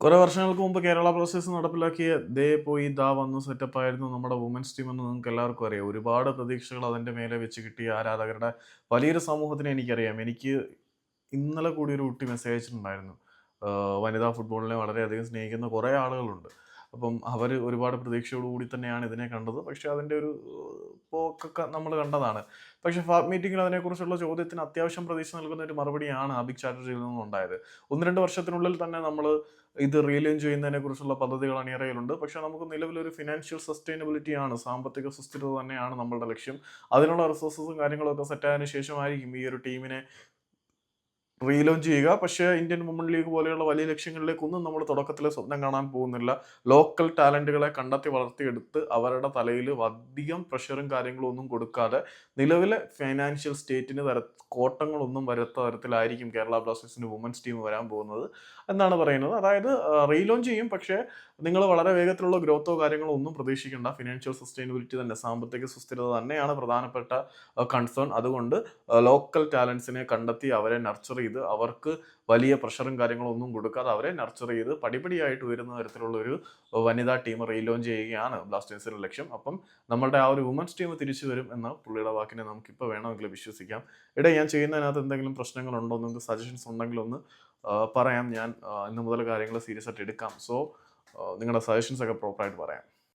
കുറെ വർഷങ്ങൾക്ക് മുമ്പ് കേരള ബ്ലാസ്റ്റേഴ്സ് നടപ്പിലാക്കിയ ദേ പോയി ദാ വന്ന സെറ്റപ്പ് ആയിരുന്നു നമ്മുടെ വുമൻസ് ടീം എന്ന് നിങ്ങൾക്ക് എല്ലാവർക്കും അറിയാം. ഒരുപാട് പ്രതീക്ഷകൾ അതിന്റെ മേലെ വെച്ച് കിട്ടിയ ആരാധകരുടെ വലിയൊരു സമൂഹത്തിനെ എനിക്കറിയാം. എനിക്ക് ഇന്നലെ കൂടി ഒരു കുട്ടി മെസ്സേജ് അയച്ചിട്ടുണ്ടായിരുന്നു. വനിതാ ഫുട്ബോളിനെ വളരെയധികം സ്നേഹിക്കുന്ന കുറേ ആളുകളുണ്ട്. അപ്പം അവർ ഒരുപാട് പ്രതീക്ഷയോടുകൂടി തന്നെയാണ് ഇതിനെ കണ്ടത്. പക്ഷേ അതിന്റെ ഒരു പോക്കൊക്കെ നമ്മൾ കണ്ടതാണ്. പക്ഷെ ഫാബ് മീറ്റിംഗിൽ അതിനെക്കുറിച്ചുള്ള ചോദ്യത്തിന് അത്യാവശ്യം പ്രതീക്ഷ നൽകുന്ന ഒരു മറുപടിയാണ് അബിക് ചാറ്റർജിയിൽ നിന്നും ഉണ്ടായത് ഒന്ന് രണ്ട് വർഷത്തിനുള്ളിൽ തന്നെ നമ്മൾ ഇത് റീലേഞ്ച് ചെയ്യുന്നതിനെ കുറിച്ചുള്ള പദ്ധതികൾ അണിയറയിലുണ്ട്. പക്ഷേ നമുക്ക് നിലവിലൊരു ഫിനാൻഷ്യൽ സസ്റ്റൈനബിലിറ്റി ആണ് സാമ്പത്തിക സുസ്ഥിരത തന്നെയാണ് നമ്മളുടെ ലക്ഷ്യം. അതിനുള്ള റിസോഴ്സസും കാര്യങ്ങളൊക്കെ സെറ്റായതിനു ശേഷമായിരിക്കും ഈ ഒരു ടീമിനെ റീലോഞ്ച് ചെയ്യുക. പക്ഷേ ഇന്ത്യൻ വുമൺ ലീഗ് പോലെയുള്ള വലിയ ലക്ഷ്യങ്ങളിലേക്കൊന്നും നമ്മൾ തുടക്കത്തിലെ സ്വപ്നം കാണാൻ പോകുന്നില്ല. ലോക്കൽ ടാലന്റുകളെ കണ്ടെത്തി വളർത്തിയെടുത്ത് അവരുടെ തലയിൽ അധികം പ്രഷറും കാര്യങ്ങളും ഒന്നും കൊടുക്കാതെ നിലവിലെ ഫൈനാൻഷ്യൽ സ്റ്റേറ്റിന് തര കോട്ടങ്ങളൊന്നും വരത്ത തരത്തിലായിരിക്കും കേരള ബ്ലാസ്റ്റേഴ്സിന് വുമൻസ് ടീം വരാൻ പോകുന്നത് എന്നാണ് പറയുന്നത്. അതായത് റീലോഞ്ച് ചെയ്യും. പക്ഷേ നിങ്ങൾ വളരെ വേഗത്തിലുള്ള ഗ്രോത്തോ കാര്യങ്ങളോ ഒന്നും പ്രതീക്ഷിക്കേണ്ട. ഫിനാൻഷ്യൽ സസ്റ്റൈനബിലിറ്റി തന്നെ സാമ്പത്തിക സുസ്ഥിരത തന്നെയാണ് പ്രധാനപ്പെട്ട കൺസേൺ അതുകൊണ്ട് ലോക്കൽ ടാലൻസിനെ കണ്ടെത്തി അവരെ നർച്ചർ ചെയ്ത് അവർക്ക് വലിയ പ്രഷറും കാര്യങ്ങളും ഒന്നും കൊടുക്കാതെ അവരെ നർച്ചർ ചെയ്ത് പടിപടിയായിട്ട് വരുന്ന തരത്തിലുള്ള ഒരു വനിതാ ടീം റീലോഞ്ച് ചെയ്യുകയാണ് ബ്ലാസ്റ്റേഴ്സിന്റെ ലക്ഷ്യം. അപ്പം നമ്മുടെ ആ ഒരു വുമൻസ് ടീം തിരിച്ചു വരും എന്ന പുള്ളിയുടെ വാക്കിനെ നമുക്ക് ഇപ്പൊ വേണമെങ്കിൽ വിശ്വസിക്കാം. ഇടയിൽ ഞാൻ ചെയ്യുന്നതിനകത്ത് എന്തെങ്കിലും പ്രശ്നങ്ങളുണ്ടോ? നിങ്ങൾക്ക് സജഷൻസ് ഉണ്ടെങ്കിൽ ഒന്ന് പറയാം. ഞാൻ ഇന്ന് മുതൽ കാര്യങ്ങൾ സീരിയസ് ആയിട്ട് എടുക്കാം. സോ നിങ്ങളുടെ സജഷൻസ് ഒക്കെ പ്രോപ്പറായിട്ട് പറയാം.